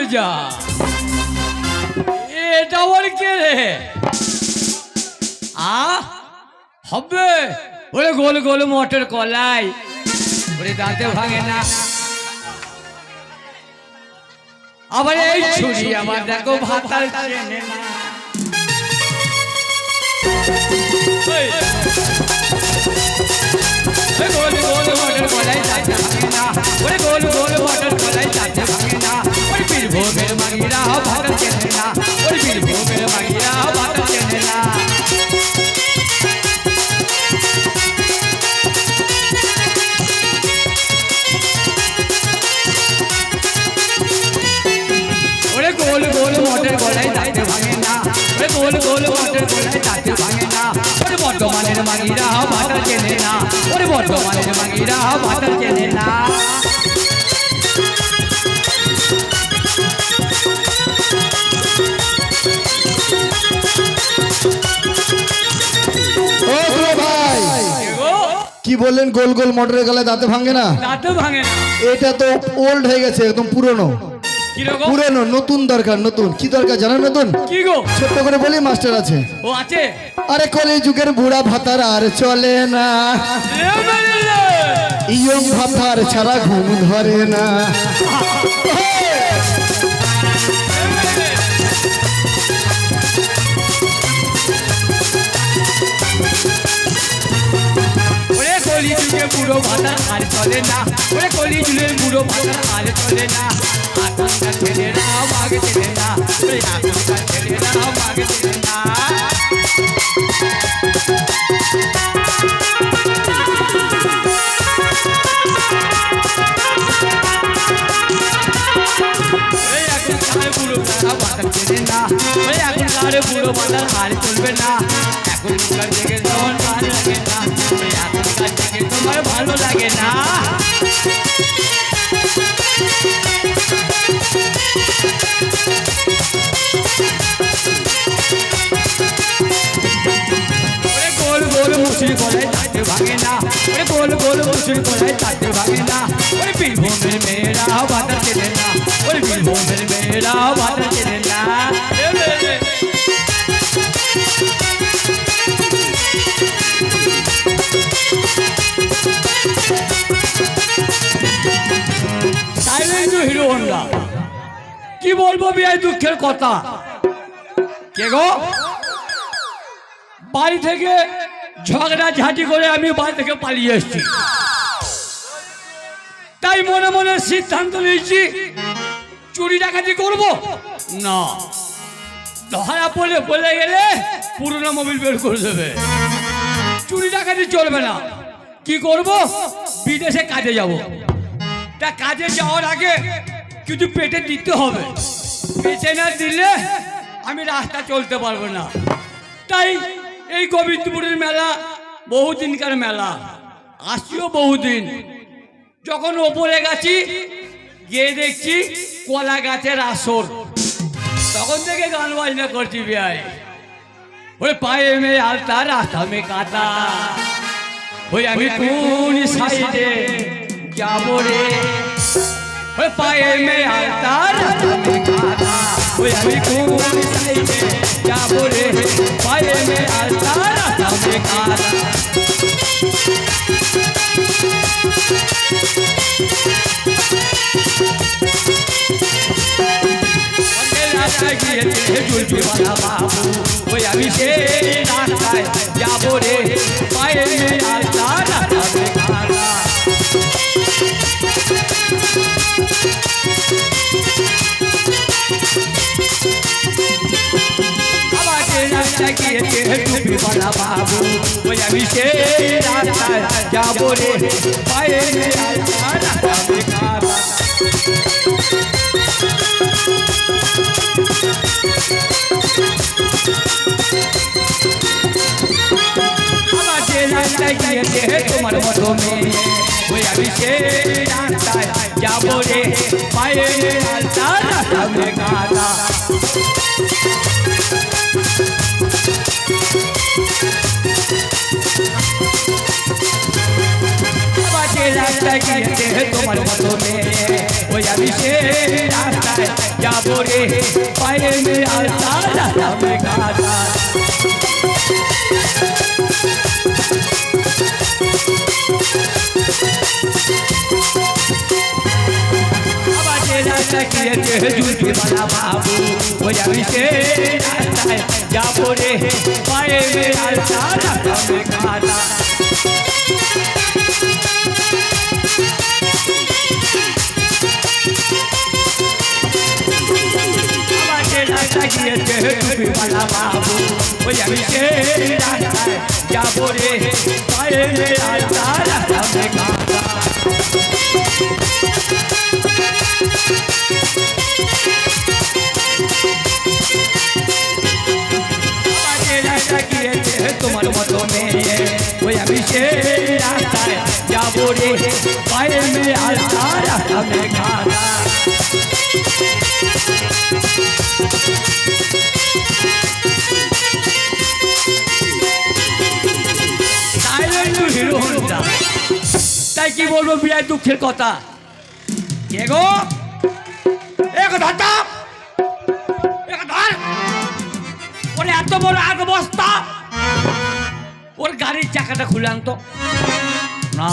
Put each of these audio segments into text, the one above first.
উড়ে যা এটা আবার কে রে আ হবে ওরে গোল গোল মটর কলাই ওরে দাঁতে ভাঙে না আবার এই ছুরি আমার দেখো ভাতার চেনে না ওই। ওরে গোল গোল মটর কলাই দাঁতে ভাঙে না ওরে গোল গোল মটর কলাই দাঁতে ভাঙে না মাগিরা ভাতার চেনে না ওরে বীরভূমের মাগিরা ভাতার চেনে না ওরে গোল গোল মটর গলায় দাঁতে ভাঙে না ওরে গোল গোল মটর গলায় দাঁতে ভাঙে না ওরে বর্তমানের মাগিরা ভাতা চেনে না ওরে বর্তমানের মাগিরা ভাতা চেনে বললেন গোল গোল মোটরের গলায় দাঁতে ভাঙে না? দাঁতে ভাঙে না। এটা তো ওল্ড হয়ে গেছে একদম পুরনো। পুরনো নতুন দরকার নতুন। কি দরকার জানেন নতুন? কি গো? ছোট্ট করে বলি মাস্টার আছে। ও আছে? আরে কলি যুগের বুড়া ভাতার আর চলে না। ইয়ং ভাতার ছাড়া ঘুম ধরে না। আর চলে না। ওরে কলি যুগের বুড়ো ভাতার আর চলে না। আকাঙ্ক্ষা ছেলেরা মাগে ছেলে না। ওরে আকাঙ্ক্ষা ছেলেরা মাগে ছেলে না। ওরে এখনকার বুড়ো ভাতার হার চলবে না। ভালো লাগে না। মুসুরি গলায় তাতে ভাঙে না। ওরে গোল গোল মুসুরি গলায় তাতে ভাঙে না। ওরে বীরভূমের মেয়েরা বাতার চেনে না। Hero Honda. কি বলব বিয়াই দুঃখের কথা? কে গো? বাড়ি থেকে ঝগড়া ঝাঁটি করে আমি বাড়ি থেকে পালিয়ে এসেছি। তাই মনে মনে সিদ্ধান্ত নিয়েছি, চুরি ডাকাতি করব? না। ধরা পড়ে বলে গেলে পুরনো মোবিল বের করে দেবে। চুরি ডাকাতি চলবে না। কি করব? বিদেশে কাজে যাব। তা কাজে যাওয়ার আগে কিছু পেটে দিতে হবে। পেটে না দিলে আমি রাস্তা চলতে পারব না। তাই এই গোবিন্দপুরের মেলা বহুদিনকার মেলা। আসছিও বহুদিন। যখন ওপরে গেছি গিয়ে দেখছি কলা গাছের আসর। তখন থেকে গান বাজনা করছি বিয়াই ওই পায়ে মে আলতা রাস্তা মে কাটা ওই আমি কোন সাইডে যাব রে ওই পায়ে মে আলতা রাস্তা মে কাটা ওই আমি কোন সাইডে যাব রে পায়ে মে আলতা রাস্তা মে কাটা রাস্তায় গিয়েছে জুলফিওয়ালা বাবু ওই আমি সেই রাস্তায় যাব রে পায়ে রাস্তায় গিয়েছে জুলফিওয়ালা বাবু ওই আমি সেই রাস্তায় যাব রে পায়ে আলতা রাস্তা বেকারা আমার যে রাস্তায় লাগিয়েছে তোমার মতনে ওই আমি সে রাস্তায় যাবো রে পায়ে মে আস্তা আমি গাধা লাগিয়েছে জুতি মালা বাবু ওই আমি সে রাস্তায় যাবো রে পায়ে মে আস্তা আমি গাধা किए थे झूठी वाला बाबू हो जावी से रास्ता है जा बोले पाए में आता राधा में गाता আমাকে রাজা গিয়েছে তোমার মতো মেয়ে ওই আমি সে রাস্তায় যাবো রে পায়ে মেয়ে আলতা রাস্তা মেঘাতা সাইলেন্ট বলব বিরাট দুঃখের কথা। কে গো? এত বড় আগ বস্তা ওর গাড়ির চাকাটা খুলে আনতো। না,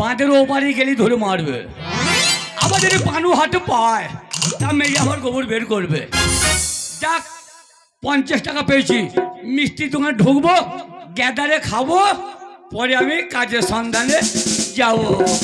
বাঁধের ওপারে গেলি ধরে মারবে। যদি পানু হাটে পায়। তা মেয়ে আমার গোবর বের করবে। যাক, পঞ্চাশ টাকা পেয়েছি। মিষ্টি দোকানে ঢুকবো, গ্যাদারে খাব। পরে আমি কাজের সন্ধানে যাব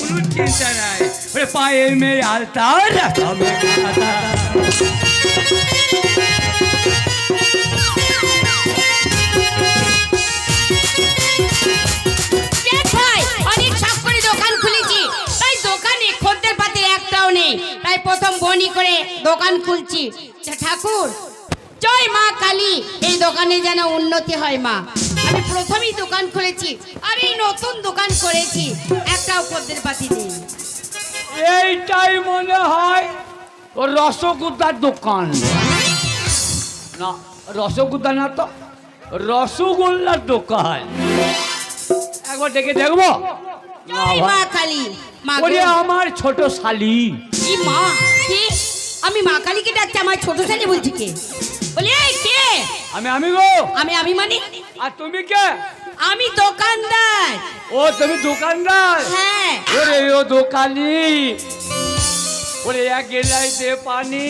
কোনো চিন্তা নাই ওরে পায়ে মেয়ে আলতা রাখা মেঘাতা দেখ ভাই অনেক শখ দোকান খুলেছি। তাই দোকানে খদ্দের পাতি একটাও নেই। তাই প্রথম বনি করে দোকান খুলছি। ঠাকুর, জয় মা কালী। এই দোকানে যেন উন্নতি হয় মা। আমি প্রথমেই দোকান খুলেছি আর এই নতুন দোকান করেছি। একটা খদ্দের পাতি নেই। এইটাই মনে হয় ও রসগোল্লার দোকান। না রসগোল্লা না তো রসগোল্লার দোকান। একবার ডেকে দেখব। আমার ছোট শালি। মা? কে? আমি মা কালীকে ডাকছি আমার ছোট ছেলে বলছি কে? বলি এই কে? আমি আমি গো আমি আমি মানে আর তুমি কে? আমি দোকানদার। ও তুমি দোকানদার? হ্যাঁ। ওরে ও দোকানি। ওরে এক গেলাই দে পানি।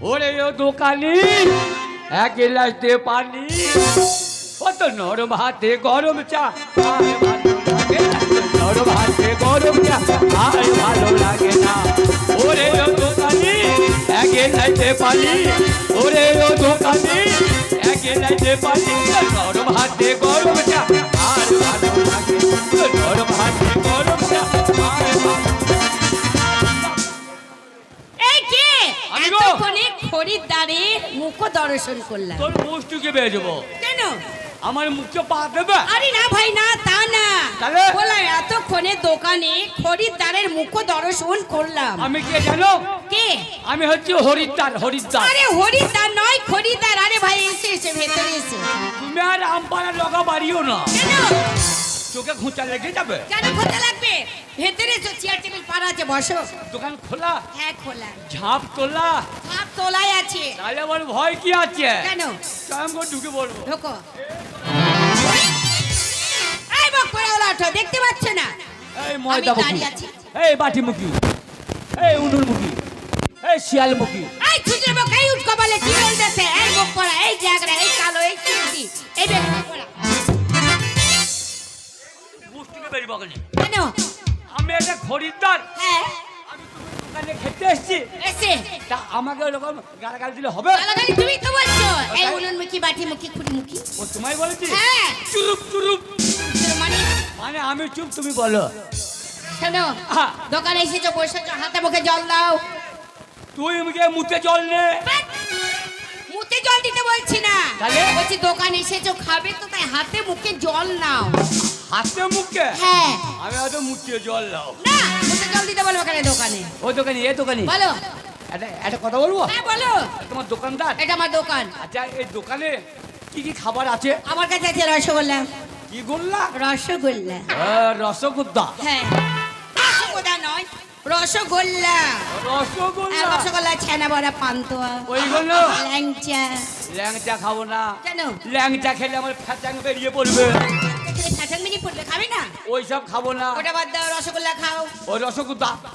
ওরে ও দোকানি। এক গেলাই দে পানি। ও তো নরম হাতে গরম চা। আর ভালো লাগে না। নরম হাতে গরম চা। আর ভালো লাগে না। ওরে ও দোকানি। এক গেলাই দে পানি। ওরে ও দোকানি এক পারি গরম হাতে গরম চা আর ভালো লাগে গরম হাতে গরম চা আর এই কে? আমি গো। এতক্ষণে খরিদ্দারে মুখ দর্শন করলাম। তোর মুখটুকে বেজবো কেন? আমার মুখে পা দেবে? আরে না ভাই না তা না। তাহলে? বললাম এতক্ষণে দোকানে খরিদ্দারের মুখ দর্শন করলাম। আমি কে জানো? কে? আমি হচ্ছে হরিদ্দার হরিদ্দার আরে হরিদ্দার নয় খরিদ্দার। আরে ভাই এসে এসে ভেতরে এসে। তুমি আর আমপাড়া লগা বাড়িও না। কেন? চোখে খোঁচা লেগে যাবে। কেন খোঁচা লাগবে? ভেতরে এসো চেয়ার টেবিল পাড়া আছে বসো। দোকান খোলা? হ্যাঁ খোলা। ঝাঁপ তোলা? হাত তোলাই আছে। তাহলে আমার ভয় কি আছে? কেন? আমি করে ঢুকে পড়ব। ঢোকো। এই বক করে ওলা ওঠো দেখতে পাচ্ছ না? এই ময়দা মুখী। এই বাটি মুখী এই উনুর মুখী এই শিয়াল মুখী এই খুচরো বক এই উঠকো বলে কি বলতেছে এই বক করা এই জাগরা এই কালো এই চুটি এই বেগ করা। মুখটুকে বেরিয়ে বগলে কেন? আমি একটা খরিদ্দার। হ্যাঁ। আমি তোমার দোকানে খেতে এসেছি। এসে তা আমাকে ওরকম গালাগাল দিলে হবে? গালাগালি তুমি তো বলছো। এই উনুন মুখী বাটি মুখী খুঁড়ি মুখী ও তোমায় বলেছি? হ্যাঁ। চুরুপ চুরুপ। মানে? মানে আমি চুপ তুমি বলো। শোনো। দোকানে এসেছ বসেছো হাতে মুখে জল দাও। তুই মুখে মুখে জল নে। জল দিতে বলছি না? বলছি দোকানে এসেছ খাবে তো তাই হাতে মুখে জল নাও। হাতে মুখে হ্যাঁ। আমি হয়তো মুখে জল দাও। না মুখে জল দিতে বলব কেন দোকানে? ও দোকানি এ দোকানি? বলো। একটা কথা বলব? হ্যাঁ বলো। তোমার দোকানদার? এটা আমার দোকান। আচ্ছা এই দোকানে কি কি খাবার আছে? আমার কাছে আছে রসগোল্লা। কি গোল্লা? রসগোল্লা। রসগোদ্দা হ্যাঁ। রসগোল্লা নয় রসগোল্লা। রসগোল্লা? রসগোল্লা ছানা বড়া পান্তুয়া ওইগুলো ল্যাংচা। ল্যাংচা খাব না। কেন? ল্যাংচা খেলে আমার ফ্যাচাং বেরিয়ে পড়বে। খাবে না? ওই সব খাব না। ওটা বাদ দাও রসগোল্লা খাও। ওই রসগোল্লা